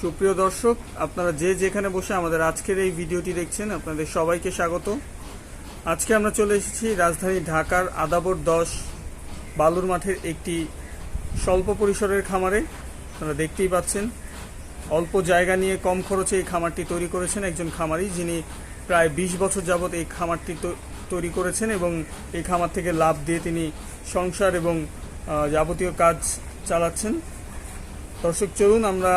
সুপ্রিয় দর্শক, আপনারা যে যেখানে বসে আমাদের আজকের এই ভিডিওটি দেখছেন, আপনাদের সবাইকে স্বাগত। আজকে আমরা চলে এসেছি রাজধানী ঢাকার আদাবর দশ বালুর মাঠের একটি স্বল্প পরিসরের খামারে। আপনারা দেখতেই পাচ্ছেন, অল্প জায়গা নিয়ে কম খরচে এই খামারটি তৈরি করেছেন একজন খামারি, যিনি প্রায় বিশ বছর যাবৎ এই খামারটি তৈরি করেছেন এবং এই খামার থেকে লাভ দিয়ে তিনি সংসার এবং যাবতীয় কাজ চালাচ্ছেন। দর্শক, চলুন আমরা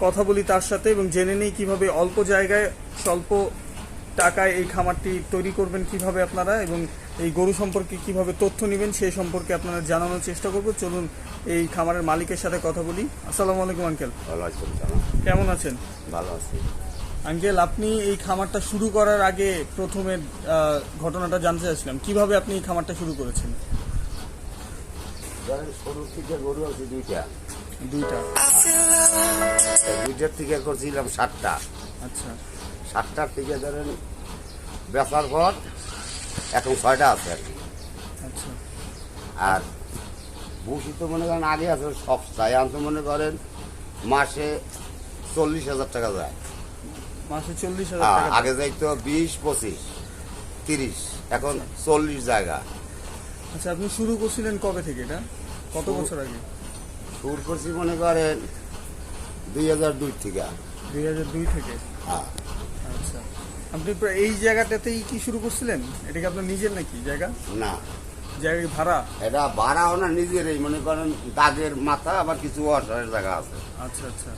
কথা বলি তার সাথে এবং জেনে নিই কীভাবে অল্প জায়গায় স্বল্প টাকায় এই খামারটি তৈরি করবেন কীভাবে আপনারা এবং এই গরু সম্পর্কে কীভাবে তথ্য নেবেন সেই সম্পর্কে আপনারা জানানোর চেষ্টা করব। চলুন এই খামারের মালিকের সাথে কথা বলি। আসসালামু আলাইকুম আঙ্কেল। কেমন আছেন? ভালো আছি। আঙ্কেল আপনি এই খামারটা শুরু করার আগে প্রথমে ঘটনাটা জানতে চাচ্ছিলাম কীভাবে আপনি এই খামারটা শুরু করেছেন? সরু থেকে গরু আছে দুইটা। দুইটা। দুইটার থেকে করছিলাম সাতটা। আচ্ছা। সাতটার থেকে ধরেন বেচার পর এখন ছয়টা আছে আর কি। আচ্ছা। আর ভুসি তো মনে করেন আগে আছে সস্তায় এখন তো মনে করেন মাসে চল্লিশ হাজার টাকা যায়। মাসে চল্লিশ হাজার হ্যাঁ, টাকা। আগে যাইতো বিশ পঁচিশ তিরিশ এখন চল্লিশ জায়গা। আচ্ছা আপনি শুরু করছিলেন কবে থেকে এটা? কত বছর আগে? শুরু করছি মনে করেন দুই হাজার দুই থেকে। দুই হাজার দুই থেকে? হ্যাঁ। আচ্ছা। আপনি এই জায়গাটাতেই কি শুরু করছিলেন? এটা কি আপনার নিজের নাকি জায়গা? না। জায়গা ভাড়া? এটা ভাড়াও না নিজেরই মনে করেন দাগের মাথা আবার কিছু অসহায়ের জায়গা আছে। আচ্ছা আচ্ছা।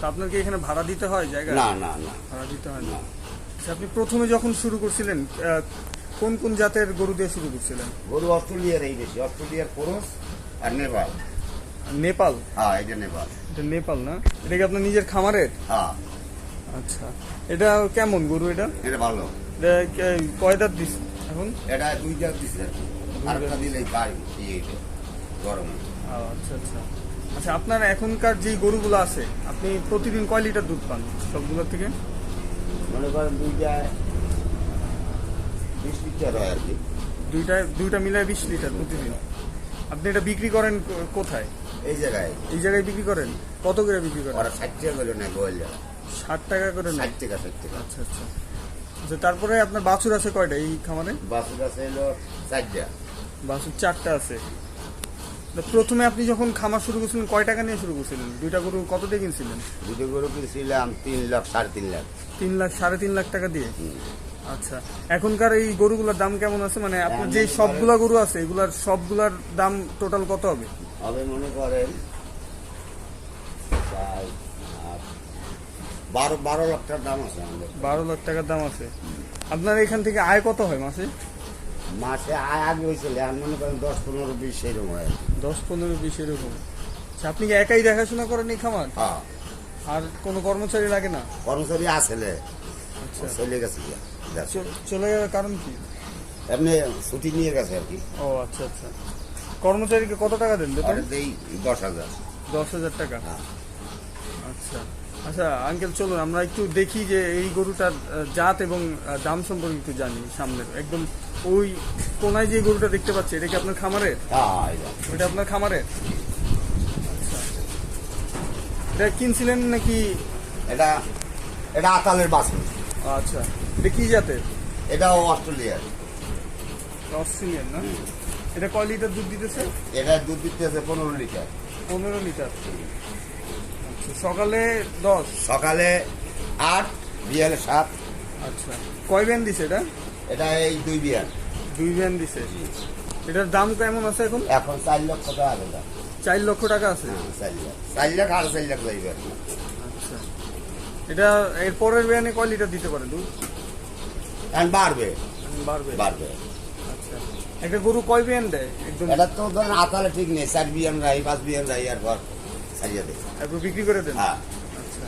তো আপনার কি এখানে ভাড়া দিতে হয় জায়গা? না না না। ভাড়া দিতে হয় না। আচ্ছা আপনি প্রথমে যখন শুরু করছিলেন কোন কোন জাতের গরু দিয়ে শুরু করছিলেন? গরু অস্ট্রেলিয়ার এই বেশি অস্ট্রেলিয়ার পুরুষ আর নেপাল। নেপাল? হ্যাঁ এটা নেপাল। এটা নেপাল না? এটা কি আপনার নিজের খামারের? হ্যাঁ। আচ্ছা। এটা কেমন গরু এটা? এটা ভালো। এটা কয় দাঁত দিস এখন? এটা দুইটা দিচ্ছে আর কি। আরেকটা দিলেই পাই গরম। আচ্ছা আচ্ছা। আচ্ছা আপনার এখনকার যে গরুগুলো আছে আপনি প্রতিদিন কয় লিটার দুধ পান সবগুলোর থেকে? মনে করেন দুইটা বিশ লিটার হয় আর কি। দুইটা দুইটা মিলায় বিশ লিটার প্রতিদিন। আপনি এটা বিক্রি করেন কোথায়? এই জায়গায়। এই জায়গায় বিক্রি করেন? কত করে বিক্রি করেন? ওরা ষাট টাকা করে নেয় গোয়াল। ষাট টাকা করে ষাট টাকা ষাট টাকা। আচ্ছা আচ্ছা। আচ্ছা তারপরে আপনার বাছুর আছে কয়টা এই খামারে? বাসুর আছে এলো চারটা। বাছুর চারটা আছে। প্রথমে আপনি যখন খামার শুরু করছিলেন কয় টাকা নিয়ে শুরু করছিলেন? দুইটা গরু কত দিয়ে কিনছিলেন? দুটো গরু কিনছিলাম তিন লাখ সাড়ে তিন লাখ। তিন লাখ সাড়ে তিন লাখ টাকা দিয়ে? আচ্ছা এখনকার এই গরুগুলোর দাম কেমন আছে? মানে আপনার যে সবগুলা গরু আছে এগুলার সবগুলার দাম টোটাল কত হবে? হবে মনে করেন বারো বারো লাখ টাকার দাম আছে আমাদের। বারো লাখ টাকার দাম আছে। আপনার এখান থেকে আয় কত হয় মাসে? মাসে আয় আগে হয়েছিল এখন মনে করেন দশ পনেরো বিশ সেরকম হয়। দশ পনেরো বিশ এরকম। আচ্ছা আপনি কি একাই দেখাশোনা করেন এই খামার? হ্যাঁ। আর কোনো কর্মচারী লাগে না? কর্মচারী আসলে আচ্ছা। চলে গেছে। চলে যাওয়ার কারণ কি? এমনি ছুটি নিয়ে গেছে আর কি। ও আচ্ছা আচ্ছা। কর্মচারীকে কত টাকা দেন বেতন? দেই দশ হাজার। দশ হাজার টাকা। হ্যাঁ। আচ্ছা। আচ্ছা আঙ্কেল চলুন আমরা একটু দেখি যে এই গরুটার জাত এবং দাম সম্পর্কে একটু জানি সামনের। একদম ওই কোনায় যে গরুটা দেখতে পাচ্ছি এটা কি আপনার খামারের? হ্যাঁ। ওইটা আপনার খামারের? আচ্ছা। এটা কিনছিলেন নাকি? এটা এটা আতালের বাসন আচ্ছা। এটা কি জাতের? এটাও অস্ট্রেলিয়ার। অস্ট্রেলিয়ান না? এটা কয় লিটার দুধ দিতেছে? এটা দুধ দিতেছে পনেরো লিটার। পনেরো লিটার। আচ্ছা সকালে দশ? সকালে আট বিয়ালে সাত। আচ্ছা কয় ব্যান দিছে এটা? এটা এই দুই বিয়াল দুই ব্যান দিছে। এটার দাম কেমন আছে এখন? এখন চার লক্ষ টাকা দাম। চার লক্ষ টাকা আছে? হ্যাঁ, চার লাখ চার লাখ আর চার লাখ লাগবে আচ্ছা। এটা এর পরের ব্যানে কয় লিটার দিতে পারে দুধ? বাড়বে। বাড়বে। বাড়বে। একটা গরু কয় ব্যান দেয়? একদম এটা তো ধরেন আতালে ঠিক নেই চার বিয়ান রাই পাঁচ বিয়ান রাই আর ঘর সারিয়ে দেয়। একটু বিক্রি করে দেন? হ্যাঁ। আচ্ছা।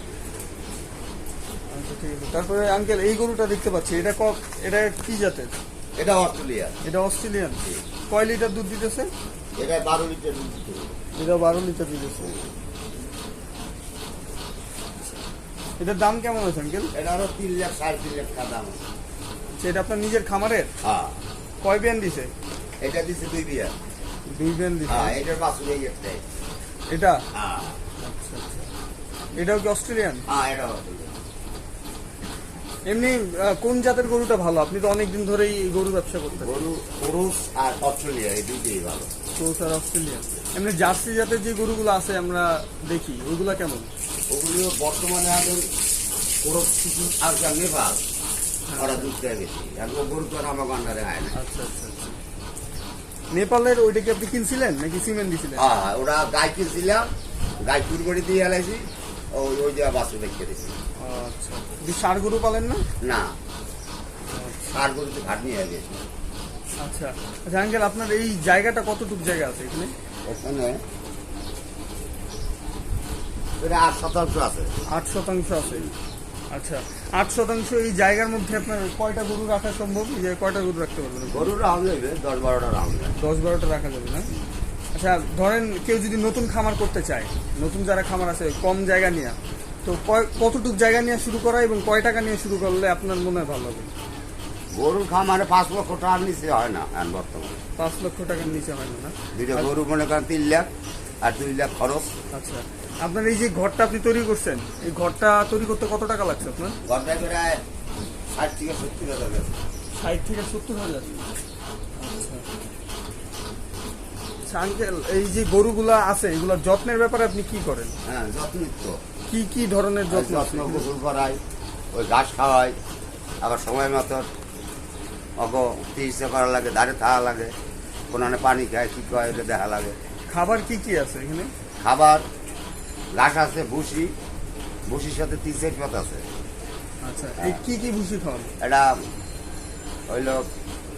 তারপরে আঙ্কেল এই গরুটা দেখতে পাচ্ছি এটা ক এটা কি জাতের? এটা অস্ট্রেলিয়া এটা অস্ট্রেলিয়ান। কয় লিটার দুধ দিতেছে? এটা বারো লিটার দুধ দিতে এটা বারো লিটার দিতেছে। এটার দাম কেমন আছে আঙ্কেল? এটা আরও তিন লাখ সাড়ে তিন লাখ টাকা দাম আছে। আচ্ছা, এটা আপনার নিজের খামারের? হ্যাঁ। কয় ব্যান দিছে? এটা দিচ্ছে দুই বিয়ান। দুই ব্যান দিছে? হ্যাঁ এটার বাসুর এই একটাই এটা? হ্যাঁ। আচ্ছা আচ্ছা। এটাও কি অস্ট্রেলিয়ান? হ্যাঁ এটা এমনি কোন জাতের গরুটা ভালো? আপনি তো অনেকদিন ধরেই এই গরু ব্যবসা করতেন গরু পুরুষ আর অস্ট্রেলিয়া এই দুইটাই ভালো। ক্রোস আর অস্ট্রেলিয়ান। এমনি জার্সি জাতের যে গরুগুলো আছে আমরা দেখি ওইগুলা কেমন? ওগুলো বর্তমানে পুরুষ কিছু আর যা নেপাল। ওরা দুধ দেয় বেশি আর গরু তো আর আমার গন্ডারে হয় না। আচ্ছা আচ্ছা আচ্ছা। নেপালের ওইটা কি আপনি কিনছিলেন নাকি সিমেন্ট দিছিলেন? হ্যাঁ ওরা গাই কিনছিলাম গাই কুরবানি দিয়ে এলাইছি ওই ওই জায়গা বাসু দেখতে দিয়েছি। আচ্ছা ষাড় গরু পালেন না? না। সার গরুতে ঘাট নিয়ে গেছি আচ্ছা আচ্ছা আঙ্কেল আপনার এই জায়গাটা কতটুকু জায়গা আছে এখানে? এটা আট শতাংশ আছে। আট শতাংশ আছে। আচ্ছা আট শতাংশ এই জায়গার মধ্যে আপনার কয়টা গরু রাখা সম্ভব? এই জায়গায় কয়টা গরু রাখতে পারবেন? গরুর রাউন্ড নেবে দশ বারোটা নেবে দশ বারোটা রাখা যাবে না? আচ্ছা ধরেন কেউ যদি নতুন খামার করতে চায় নতুন যারা খামার আছে কম জায়গা নিয়ে তো কতটুক জায়গা নিয়ে শুরু করা এবং কয় টাকা নিয়ে শুরু করলে আপনার মনে হয় ভালো হবে? গরুর খামারে পাঁচ লক্ষ টাকার নিচে হয় না এখন বর্তমানে। পাঁচ লক্ষ টাকার নিচে হয় না না? দুইটা গরু মনে করেন তিন লাখ আর দুই লাখ খরচ। আচ্ছা আপনার এই যে ঘরটা আপনি তৈরি করছেন এই ঘরটা তৈরি করতে কত টাকা লাগছে আপনার? ঘরটা প্রায় ষাট থেকে সত্তর হাজার ষাট থেকে সত্তর হাজার? আচ্ছা। আঙ্কেল এই যে গরুগুলা আছে এগুলোর যত্নের ব্যাপারে আপনি কি করেন? হ্যাঁ যত্নিত্ব কি কি ধরনের যত্ন যত্ন গোসল করাই ওই ঘাস খাওয়াই আবার সময় মতো অগ চিকিৎসা করা লাগে ধারে থাকা লাগে কোনানে পানি খায় কি খায় এটা দেখা লাগে। খাবার কি কি আছে এখানে? খাবার ঘাস আছে ভুসি। ভুসির সাথে তিন চার পাত আছে। আচ্ছা এই কি কি ভুসি খাওয়ান এটা হইল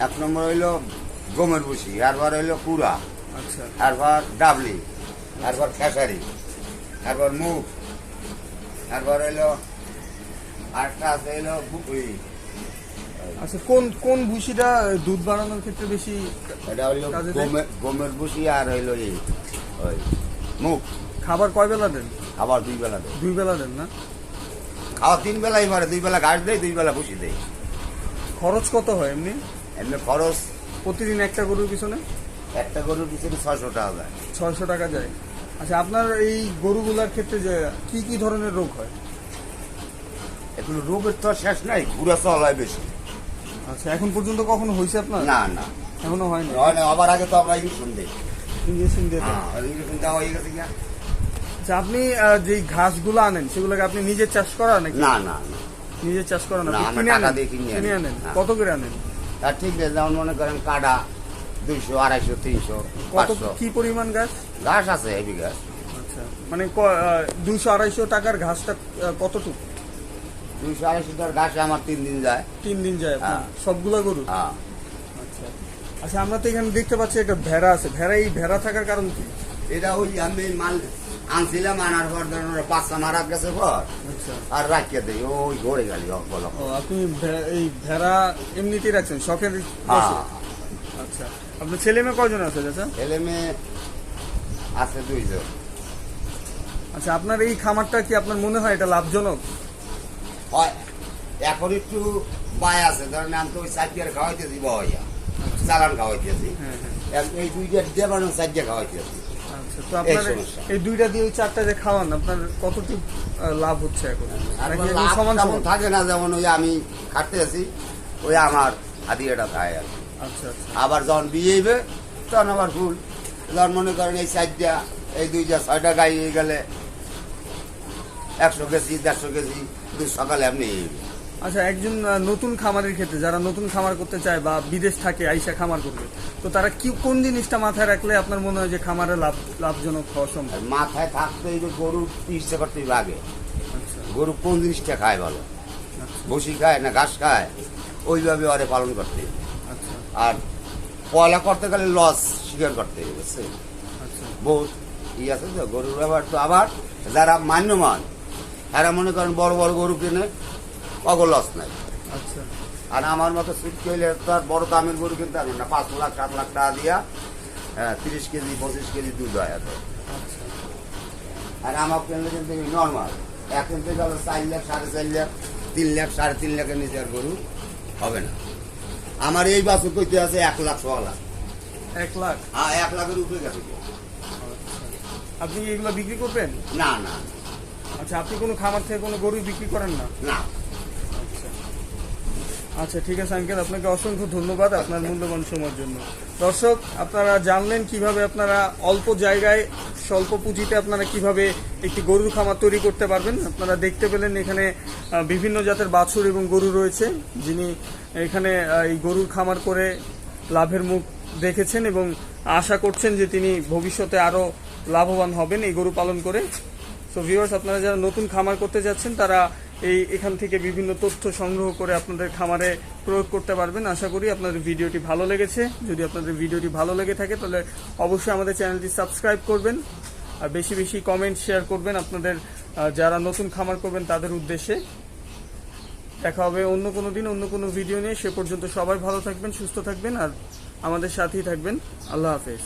এক নম্বর হইল গমের ভুসি এরপর হইল কুড়া। আচ্ছা। এরপর ডাবলি এরপর খেসারি এরপর মুখ এরপর হইল আরেকটা আছে হইল বুকুই। আচ্ছা কোন কোন ভুসিটা দুধ বাড়ানোর ক্ষেত্রে বেশি এটা হইল গমের গমের ভুসি আর হইল এই ওই মুখ খাবার কয় বেলা দেন? খাবার দুই বেলা দেয় দুই বেলা দেন না? খাওয়া তিন বেলাই মারে দুই বেলা ঘাস দেয় দুই বেলা ভুসি দেয় খরচ কত হয় এমনি? এমনি খরচ প্রতিদিন একটা গরুর পিছনে? একটা গরুর পিছনে ছয়শো টাকা যায়। ছয়শো টাকা যায়। আচ্ছা আপনার এই গরুগুলার ক্ষেত্রে যে কি কি ধরনের রোগ হয়? এখন রোগের তো শেষ নাই ঘুরা চল হয় বেশি। আচ্ছা এখন পর্যন্ত কখনো হয়েছে আপনার? না না। এখনও হয়নি? হয় না আবার আগে তো আমরা ইঞ্জেকশন দিই। ইঞ্জেকশন দিয়ে দেন। হ্যাঁ ইঞ্জেকশন দেওয়া হয়ে গেছে কিনা? আচ্ছা আপনি যেই ঘাসগুলো আনেন সেগুলোকে আপনি নিজে চাষ করা নাকি? না না না। নিজে চাষ করান না, আপনি কিনে টাকা আনেন? দিয়ে কিনে আনি। আনেন? হ্যাঁ। কত করে আনেন? তা ঠিক আছে যেমন মনে করেন কাডা দুইশো আড়াইশো তিনশো কত পাঁচশো। কি পরিমাণ ঘাস? ঘাস আছে হেভি ঘাস। আচ্ছা মানে দুইশো আড়াইশো টাকার ঘাসটা আহ, কতটুকু? দুইশো আড়াইশো টাকার ঘাসে আমার তিন দিন যায়। তিন দিন যায় আপনার? হ্যাঁ। সবগুলা গরু? হ্যাঁ। আচ্ছা। আচ্ছা আমরা তো এখানে দেখতে পাচ্ছি একটা ভেড়া আছে। ভেড়া এই ভেড়া থাকার কারণ কি? এটা ওই আমি মাল আনছিলাম আনার পর ধরেন পাঁচটা মারা গেছে পর আচ্ছা। আর রাখিয়ে দেয় ওই ঘরে গেলি বলো আপনি এই ভেড়া এমনিতেই রাখছেন শখের হ্যাঁ। আচ্ছা। আপনার ছেলে মেয়ে কজন আছে চাচা? ছেলে মেয়ে আছে দুইজন। আচ্ছা আপনার এই খামারটা কি আপনার মনে হয় এটা লাভজনক? হয়। এখন একটু বায় আছে ধরেন আমি তো ওই সাইকেল খাওয়াইতেছি বয়া চালান খাওয়াইতেছি। হ্যাঁ হ্যাঁ। এই দুইটা দেবানো সাইকেল খাওয়াইতেছি। আচ্ছা তো আপনার এই দুইটা দিয়ে ওই চারটা যে খাওয়ান আপনার কতটুকু লাভ হচ্ছে এখন? সমান সমান? থাকে না যেমন ওই আমি খাটতে আছি ওই আমার হাতিয়েটা খায় আর আচ্ছা আচ্ছা। আবার যখন বিয়ে হইবে তখন আবার ফুল যখন মনে করেন এই চারটা এই দুইটা ছয়টা গাই হয়ে গেলে একশো কেজি দেড়শো কেজি দুধ সকালে আপনি আচ্ছা একজন নতুন খামারের ক্ষেত্রে যারা নতুন খামার করতে চায় বা বিদেশ থাকে আইসা খামার করবে তো তারা কি কোন জিনিসটা মাথায় রাখলে আপনার মনে হয় যে খামারে লাভ লাভজনক হওয়া সম্ভব? মাথায় থাকতে যে গরু চিকিৎসা করতে আগে আচ্ছা। গরু কোন জিনিসটা খায় ভালো? আচ্ছা। বসি খায় না ঘাস খায়? ওইভাবে ওরে পালন করতে। আচ্ছা। আর পয়লা করতে গেলে লস স্বীকার করতে আচ্ছা। বহুত ই আছে তো গরুর ব্যাপার তো আবার যারা মান্যমান তারা মনে করেন বড় বড় গরু কিনে অগ লস নাই। আচ্ছা। আর আমার মতো সুটকি হইলে তো আর বড় দামের গরু কিনতে পারবেন না। পাঁচ লাখ সাত লাখ টাকা দিয়া হ্যাঁ তিরিশ কেজি পঁচিশ কেজি দুধ হয় এত। আচ্ছা। আর আমার কিনলে কিন্তু নর্মাল এক কিনতে গেলে চার লাখ সাড়ে চার লাখ তিন লাখ সাড়ে তিন লাখের নিচে আর গরু হবে না। আমার এই বাছুর কইতে আছে এক লাখ ছ লাখ। এক লাখ? হ্যাঁ এক লাখের উপরে গেছে। গো। আপনি এগুলো বিক্রি করবেন? না না। আচ্ছা আপনি কোনো খামার থেকে কোনো গরু বিক্রি করেন না? না। আচ্ছা ঠিক আছে, আঙ্কেল, আপনাকে অসংখ্য ধন্যবাদ আপনার মূল্যবান সময়ের জন্য। দর্শক, আপনারা জানলেন কীভাবে আপনারা অল্প জায়গায়, স্বল্প পুঁজিতে আপনারা কীভাবে একটি গরুর খামার তৈরি করতে পারবেন। আপনারা দেখতে পেলেন এখানে বিভিন্ন জাতের বাছুর এবং গরু রয়েছে, যিনি এখানে এই গরুর খামার করে লাভের মুখ দেখেছেন এবং আশা করছেন যে তিনি ভবিষ্যতে আরও লাভবান হবেন এই গরু পালন করে। সো ভিউয়ার্স আপনারা যারা নতুন খামার করতে যাচ্ছেন, তারা এই এখান থেকে বিভিন্ন তথ্য সংগ্রহ করে আপনাদের খামারে প্রয়োগ করতে পারবেন। আশা করি আপনাদের ভিডিওটি ভালো লেগেছে। যদি আপনাদের ভিডিওটি ভালো লেগে থাকে, তাহলে অবশ্যই আমাদের চ্যানেলটি সাবস্ক্রাইব করবেন আর বেশি বেশি কমেন্ট, শেয়ার করবেন আপনাদের যারা নতুন খামার করবেন তাদের উদ্দেশ্যে। দেখা হবে অন্য কোনো দিন, অন্য কোনো ভিডিও নিয়ে। সে পর্যন্ত সবাই ভালো থাকবেন, সুস্থ থাকবেন আর আমাদের সাথেই থাকবেন। আল্লাহ হাফেজ।